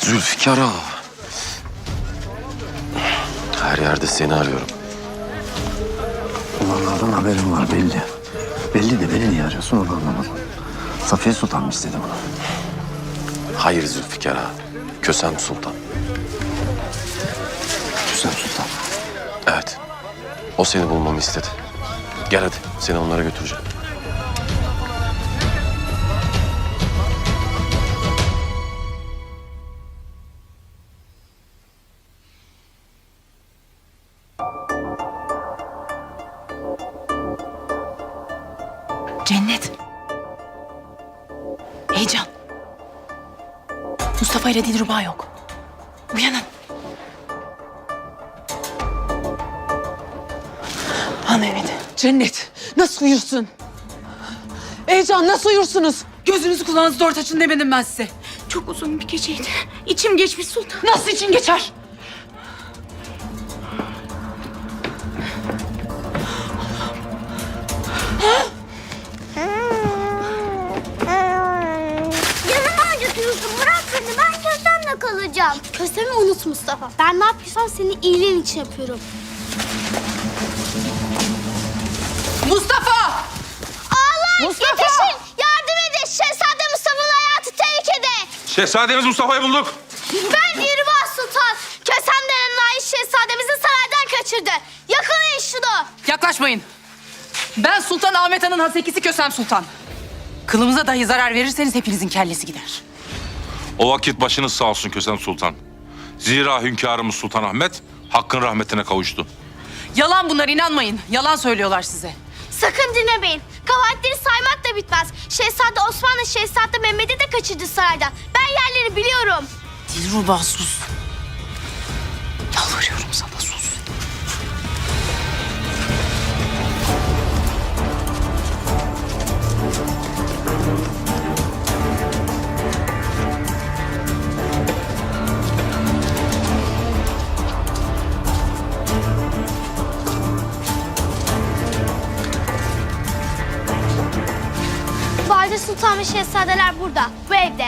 Zülfikar ağa. Her yerde seni arıyorum. Olanlardan haberim var belli. Belli de beni niye arıyorsun onu anlamadım. Safiye Sultan mı istedi bunu? Hayır Zülfikar ağa. Kösem Sultan. Kösem Sultan. Evet. O seni bulmamı istedi. Gel hadi seni onlara götüreceğim. Cennet. Heyecan. Mustafa ile Dilruba yok. Uyanın. Al Mehmet'i. Cennet nasıl uyursun? Heyecan nasıl uyursunuz? Gözünüzü kulağınızı dört açın demedim ben size. Çok uzun bir geceydi. İçim geçmiş sultan. Nasıl için geçer? Kösem'i unut Mustafa. Ben ne yapıyorsam senin iyiliğin için yapıyorum. Mustafa! Allah yetişin. Yardım edin. Şehzade Mustafa'nın hayatı tehlikede. Şehzademiz Mustafa'yı bulduk. Ben Dirba Sultan. Kösem denen nail şehzademizi saraydan kaçırdı. Yakalayın şunu. Yaklaşmayın. Ben Sultan Ahmet Han'ın hasekisi Kösem Sultan. Kılımıza dahi zarar verirseniz hepinizin kellesi gider. O vakit başınız sağ olsun Kösem Sultan. Zira hünkârımız Sultan Ahmet hakkın rahmetine kavuştu. Yalan bunlar inanmayın. Yalan söylüyorlar size. Sakın dinlemeyin. Kavaletleri saymak da bitmez. Şehzade Osman'la Şehzade Mehmet'i de kaçırdı saraydan. Ben yerleri biliyorum. Dilruba sus. Valide Sultan ve Şehzadeler burada. Bu evde.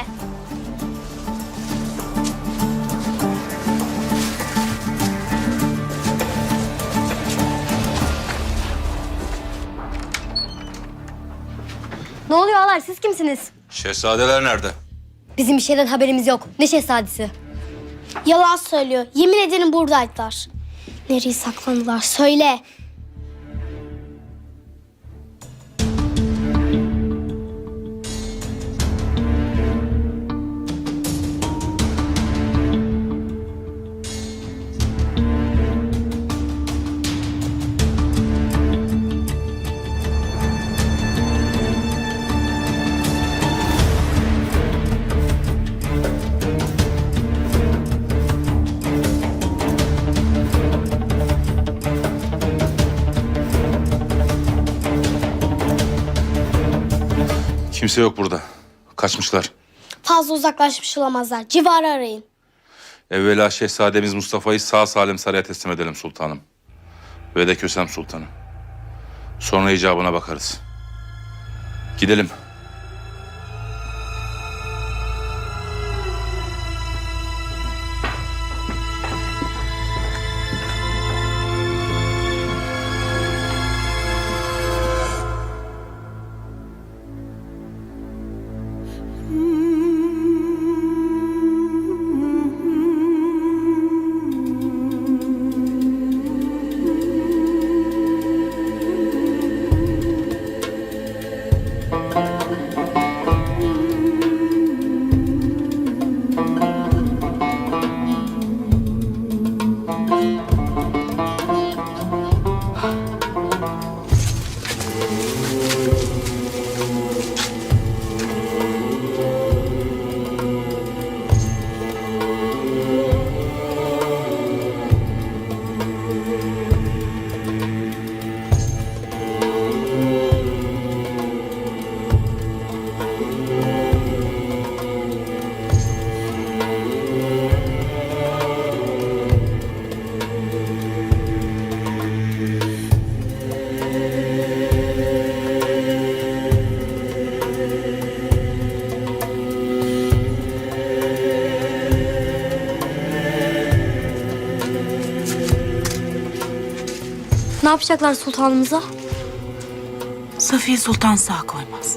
Ne oluyor ağalar siz kimsiniz? Şehzadeler nerede? Bizim bir şeyden haberimiz yok. Ne şehzadesi? Yalan söylüyor. Yemin ederim buradaydılar. Nereye saklandılar? Söyle. Kimse yok burada. Kaçmışlar. Fazla uzaklaşmış olamazlar. Civarı arayın. Evvela şehzademiz Mustafa'yı sağ salim saraya teslim edelim sultanım. Ve de Kösem Sultan'ı. Sonra icabına bakarız. Gidelim. Ne yapacaklar sultanımıza? Safiye Sultan sağ koymaz.